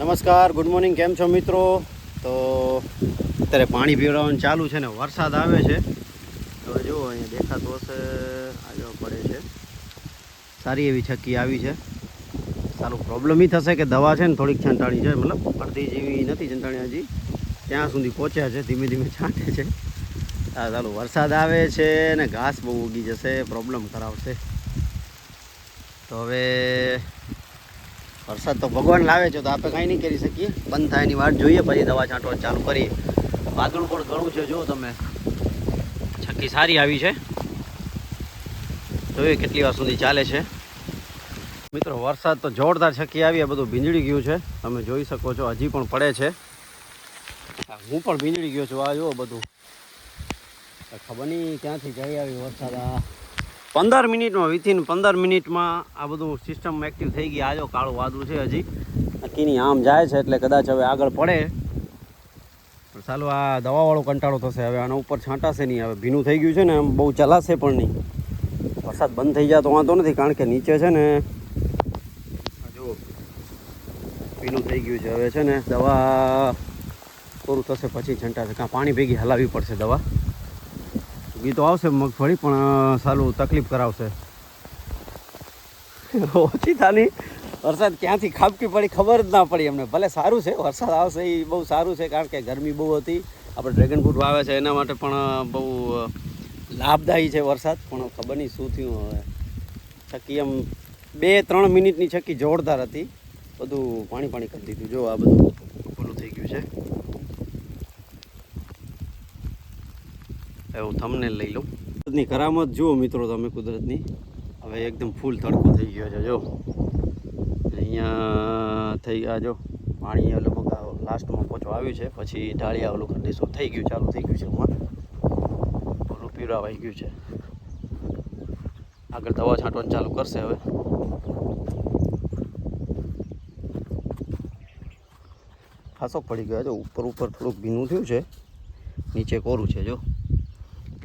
નમસ્કાર good morning કેમ છો મિત્રો? તો અત્યારે પાણી પીવડાવવાનું ચાલુ છે ને વરસાદ આવે છે. હવે જુઓ, અહીંયા દેખાતો હશે આજો પડે છે. સારી એવી છક્કી આવી છે. સારું પ્રોબ્લેમ એ થશે કે દવા છે ને થોડીક છંટાણી છે, મતલબ અડધી જેવી નથી છંટાણી હજી. ત્યાં સુધી પહોંચ્યા છે, ધીમે ધીમે છાંટે છે. હા, ચાલો, વરસાદ આવે છે ને ઘાસ બહુ ઉગી જશે પ્રોબ્લેમ કરાવશે તો હવે વરસાદ તો ભગવાન લાવે છે, તો આપણે કાંઈ નહીં કરી શકીએ. બંધ થાય એની વાટ જોઈએ, પછી દવા છાંટવા ચાલુ કરીએ. વાદળું પણ ઘણું છે, જો તમે. છક્કી સારી આવી છે. જોઈએ કેટલી વાર સુધી ચાલે છે. મિત્રો, વરસાદ તો જોરદાર છક્કી આવી, આ બધું ભીંજળી ગયું છે. તમે જોઈ શકો છો, હજી પણ પડે છે. હું પણ ભીંજળી ગયો છું, આ જુઓ બધું. ખબર નહીં ક્યાંથી જઈ આવી વરસાદ, આ પંદર મિનિટમાં વિથિન પંદર મિનિટમાં આ બધું સિસ્ટમ એક્ટિવ થઈ ગઈ. આજો કાળું વાદળું છે હજી. નક્કીની આમ જાય છે એટલે કદાચ હવે આગળ પડે. પણ ચાલો, આ દવાવાળો કંટાળો થશે. હવે આના ઉપર છાંટાશે નહીં. હવે ભીનું થઈ ગયું છે ને, આમ બહુ ચલાશે પણ નહીં. વરસાદ બંધ થઈ જાય તો વાંધો નથી, કારણ કે નીચે છે ને જુઓ. ભીનું થઈ ગયું છે. હવે છે ને દવા પૂરું થશે, પછી છંટાશે. કાં પાણી ભેગી હલાવવી પડશે દવા? એ તો આવશે મગફળી પણ સારું તકલીફ કરાવશે. ઓછી થાની. વરસાદ ક્યાંથી ખાબકી પડી ખબર જ ના પડી અમને. ભલે સારું છે, વરસાદ આવશે એ બહુ સારું છે, કારણ કે ગરમી બહુ હતી. આપણે ડ્રેગન ફ્રૂટ વાવે છે, એના માટે પણ બહુ લાભદાયી છે વરસાદ, પણ ખબર નહીં શું થયું હવે. છક્કી એમ બે, ત્રણ મિનિટની છક્કી જોરદાર હતી. બધું પાણી પાણી કરી દીધું. જો આ બધું પેલું થઈ ગયું છે. હવે હું થમને લઈ લઉં. કુદરતની કરામત જુઓ મિત્રો તમે કુદરતની. હવે એકદમ ફૂલ તડકો થઈ ગયો છે, જો. અહીંયા થઈ ગયા, જો. પાણી લગભગ લાસ્ટમાં પહોંચવા આવ્યું છે, પછી ઢાળિયા ઓલું કંડિસો થઈ ગયું, ચાલુ થઈ ગયું છે એમાં ઓલું પીવડાવાઈ ગયું છે. આગળ દવા છાંટવાનું ચાલુ કરશે હવે. ખાસો પડી ગયો છે ઉપર ઉપર થોડુંક ભીનું થયું છે, નીચે કોરું છે, જો.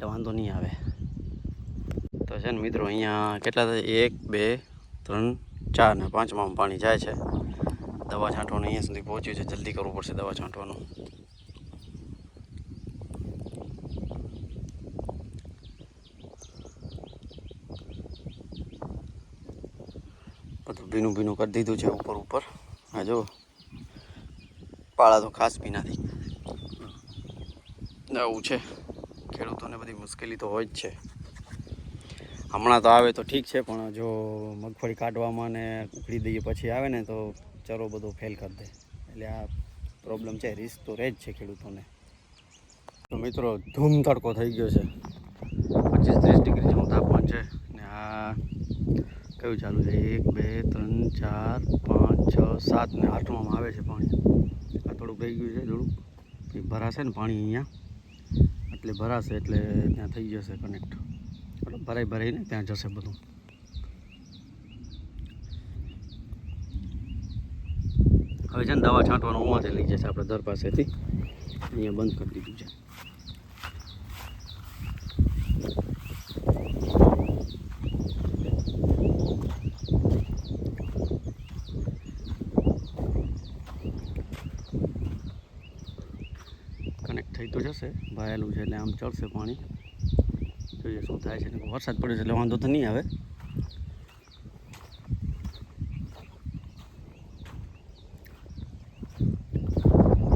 એટલે વાંધો નહીં આવે. તો છે ને મિત્રો, અહીંયા કેટલા થાય? એક, બે, ત્રણ, ચાર ને પાંચમાં પાણી જાય છે. દવા છાંટવાનું અહીંયા સુધી પહોંચ્યું છે. જલ્દી કરવું પડશે દવા છાંટવાનું. બધું ભીનું ભીનું કરી દીધું છે ઉપર ઉપર. હા જો પાળા તો ખાસ ભીનાથી. નથી આવું છે. ખેડૂતોને બધી મુશ્કેલી તો હોય જ છે. હમણાં તો આવે તો ઠીક છે, પણ જો મગફળી કાઢવામાં ને ઉખડી દઈએ પછી આવે ને તો ચરો બધો ફેલ કરી દે. એટલે આ પ્રોબ્લેમ છે રિસ્ક તો રહે જ છે ખેડૂતોને. તો મિત્રો, ધૂમ તડકો થઈ ગયો છે. પચીસ ત્રીસ ડિગ્રી જેવું તાપમાન છે ને આ કયું ચાલુ છે? એક, બે, ત્રણ, ચાર, પાંચ, છ, સાત ને આઠમાં આવે છે પાણી. આ થોડુંક થઈ ગયું છે થોડુંક. ભરાશે ને પાણી અહીંયા? એટલે ભરાશે એટલે ત્યાં થઈ જશે કનેક્ટ મતલબ ભરાઈ ભરાઈને ત્યાં જશે બધું. હવે છે ને દવા છાંટવાનું ઉમાંથી લઈ જશે, આપણે દર પાસેથી. અહીંયા બંધ કરી દીધું છે. થઈ ભરાયેલું છે એટલે આમ ચડશે પાણી. જોઈએ શું થાય છે વરસાદ પડે છે એટલે વાંધો તો નહીં આવે.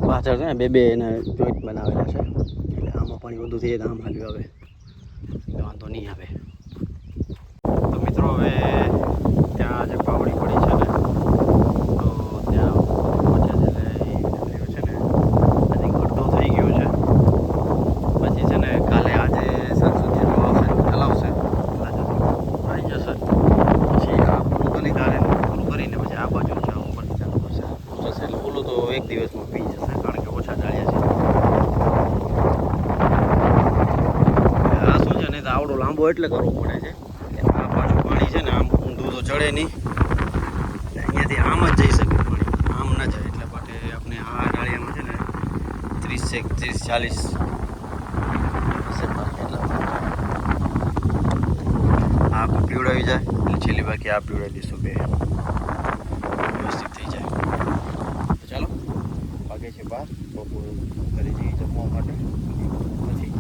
પાછળ છે ને બે બે એને જોઈન્ટ બનાવેલા છે. એટલે આમાં પાણી વધુ થઈ જાય આમ હાલ્યું આવે. વાંધો નહીં આવે. તો મિત્રો, હવે ત્યાં જે પાવડી પડી છે ને તો ત્યાં પહોંચ્યા છે એટલે એ રહ્યું છે ને હજી અડધો થઈ ગયો છે પછી છે ને કાલે આજે સાંજ સુધી જો આવશે ને ચલાવશે કદાચ આવી જશે પછી આ પૂરું કરી કાલે પૂરું કરીને પછી આ બાજુ છે ઉપરથી ચાલુ કરશે જશે એટલે તો દિવસમાં પી જશે, કારણ કે ઓછા જાળ્યા છે આ શું છે ને તો આવડો લાંબો એટલે કરવો પડે છે. આ પાછું પાણી છે ને, આમ ઊંધું તો ચડે નહીં. અહીંયાથી આમ જ જઈ શકે પાણી. આમ ના જાય, એટલે માટે આપણે આ ડાળિયામાં છે ને, ત્રીસ છે ત્રીસ ચાલીસ. આ પીવડાવી જાય અને છેલ્લી બાકી આ પીવડાવી દઈશું બે વ્યવસ્થિત થઈ જાય બહાર બપોર કરી જઈએ જમવા માટે પછી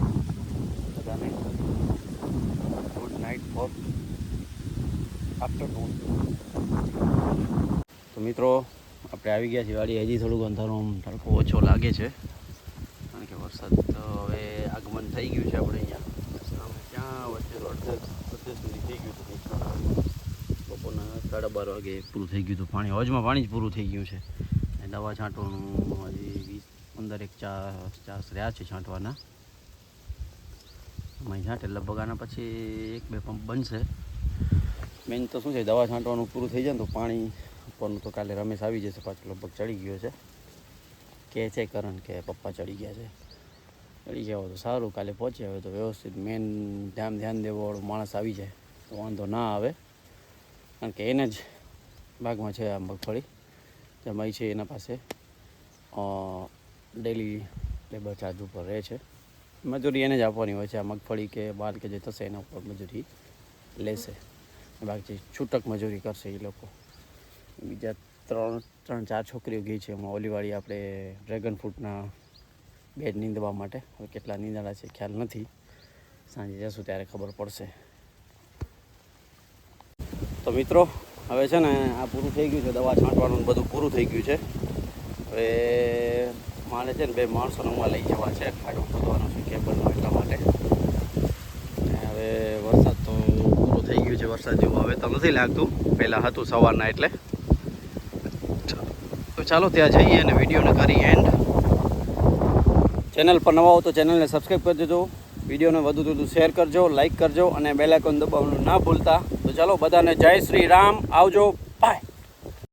બધાને ગુડ નાઇટ ફોર આફ્ટરનૂન તો મિત્રો, આપણે આવી ગયા છીએ વાડી હજી થોડુંક અંધારું તડકો ઓછો લાગે છે. કારણ કે વરસાદ તો હવે આગમન થઈ ગયું છે આપણે અહીંયા. ત્યાં વચ્ચે અડધે સુધી થઈ ગયું હતું બપોરના સાડા બાર વાગે પૂરું થઈ ગયું હતું પાણી. હોજમાં પાણી જ પૂરું થઈ ગયું છે. દવા છાંટવાનું હજી વીસ પંદર એક ચા, ચાસ રહ્યા છે છાંટવાના. અમે છાંટે, લગભગ આના પછી એક, બે પંપ બનશે. મેન તો શું છે, દવા છાંટવાનું પૂરું થઈ જાય ને તો પાણી ઉપરનું તો કાલે રમેશ આવી જશે, પાછું લગભગ ચડી ગયો છે. કે છે કરણ કે પપ્પા ચડી ગયા છે. ચડી ગયા હોય તો સારું, કાલે પહોંચી આવે તો વ્યવસ્થિત મેન ધ્યાન ધ્યાન દેવાવાળો માણસ આવી જાય, તો વાંધો ના આવે. કારણ કે એને જ ભાગમાં છે આ મગફળી, જમાઈ છે એના પાસે. ડેલી લેબર ચાર્જ ઉપર રહે છે. મજૂરી એને જ આપવાની હોય છે, આ મગફળી કે બાલ કે જે થશે એના ઉપર મજૂરી લેશે. બાકી છૂટક મજૂરી કરશે એ લોકો. બીજા ત્રણ ત્રણ, ચાર છોકરીઓ ગઈ છે, એમાં ઓલીવાળી આપણે ડ્રેગન ફ્રૂટના બેડ નીંદવા માટે. હવે કેટલા નીંદણા છે ખ્યાલ નથી. સાંજે જશું ત્યારે ખબર પડશે. તો મિત્રો, હવે છે ને આ પૂરું થઈ ગયું છે, દવા છાંટવાનું બધું પૂરું થઈ ગયું છે. હવે મારે છે ને બે માણસોને હું લઈ જવા છે. ખાડો ખોદવાનો છે કેબલનો એટલા માટે. હવે વરસાદ તો પૂરો થઈ ગયો છે, વરસાદ જેવું હવે તો નથી લાગતું. પહેલાં હતું સવારના એટલે. તો ચાલો ત્યાં જઈએ અને વિડીયોને કરી એન્ડ ચેનલ પર નવા હો તો ચેનલને સબસ્ક્રાઈબ કરી દેજો. વિડીયોને વધુ વધુ શેર કરજો લાઇક કરજો અને બેલાઇકોન દબાવવાનું ના ભૂલતા. તો ચાલો બધાને જય શ્રી રામ. આવજો.